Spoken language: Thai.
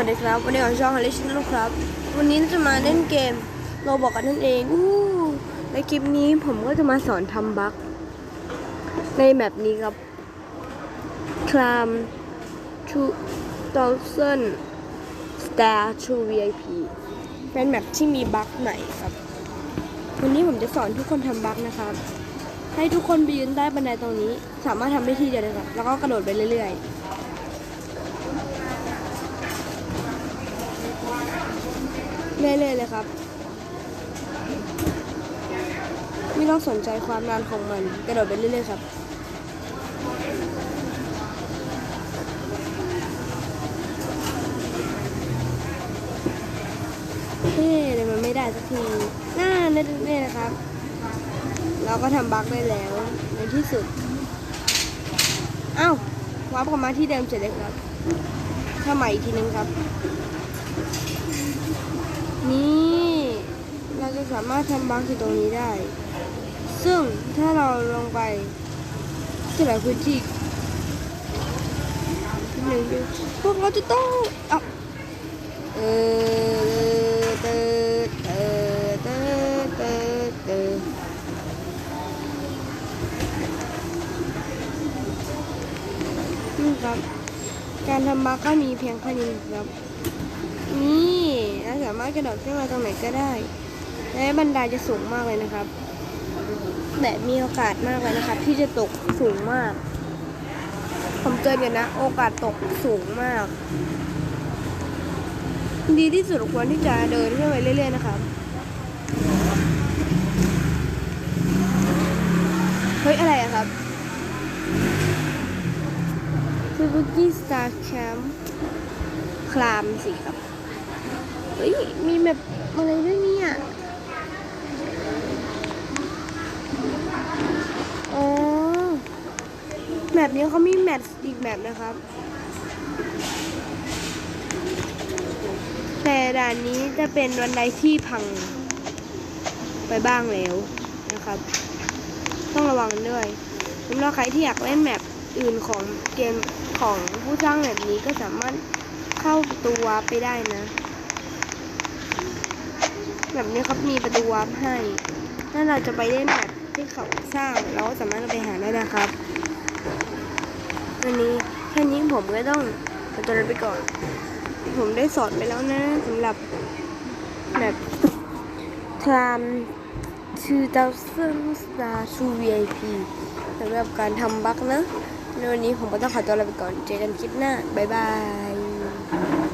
วัสดีครับ วันนี้ของช่องฮาริชนะครับ วันนี้จะมาเล่นเกมโรบอกกันนั่นเองอู้ในคลิปนี้ผมก็จะมาสอนทำบั๊กในแมปนี้ครับคลาม2000 Star True VIP เป็นแมปที่มีบั๊กใหม่ครับ วันนี้ผมจะสอนทุกคนทำบั๊กนะครับ ให้ทุกคนไปยืนใต้บันไดตรงนี้ สามารถทำได้ที่เดียวเลยครับ แล้วก็กระโดดไปเรื่อยๆ เรื่อยๆเลยครับ ไม่ต้องสนใจความนานของมัน กระโดดไปเรื่อยๆครับเฮ้ยเลยมันไม่ได้สักทีน่าเน่ๆนะครับ เราก็ทำบั๊กได้แล้ว ในที่สุดเอ้าวับกลับมาที่เดิมเสร็จเลยครับถ้าใหม่อีกทีนึงครับ จะสามารถทำบั๊กที่ตรงนี้ได้ ซึ่งถ้าเราลงไปที่หลายพื้นที่หนึ่งพวกเราจะต้องเอาเออเตอเตอเตอเตอเตอนี่ครับ การทำบั๊กก็มีเพียงแค่นี้ครับ นี่เราสามารถกระโดดขึ้นมาตรงไหนก็ได้ และบันไดจะสูงมากเลยนะครับแต่มีโอกาสมากเลยนะครับ ที่จะตกสูงมาก ผมเตือนกันนะ โอกาสตกสูงมาก ดีที่สุดควรที่จะเดินขึ้นไปเรื่อย ๆ นะครับเฮ้ยอะไรอะครับซูบูกิสตาร์แคมป์คลามสิครับ เฮ้ย มีแบบอะไรด้วยเนี่ย อ๋อ แบบนี้เขามีแมทอีกแบบนะครับ แต่ด่านนี้จะเป็นวันใดที่พังไปบ้างแล้วนะครับ ต้องระวังด้วยสำหรับใครที่อยากเล่นแมปอื่นของเกมของผู้สร้างแบบนี้ก็สามารถเข้าประตูวาร์ปไปได้นะ แบบนี้ครับมีประตูวาร์ปให้ถ้าเราจะไปเล่นแบบที่เขาสร้างเราก็สามารถไปหาได้นะครับันนี้แค่นี้ผมก็ต้องขอตัวลาไปก่อน ผมได้สอนไปแล้วนะสำหรับแบบทราม2000 Star s VIP สำหรับการทำบั๊กนะในวันนี้ผมก็ต้องขอตัวลาไปก่อน เจอกันคลิปหน้า บ๊ายบาย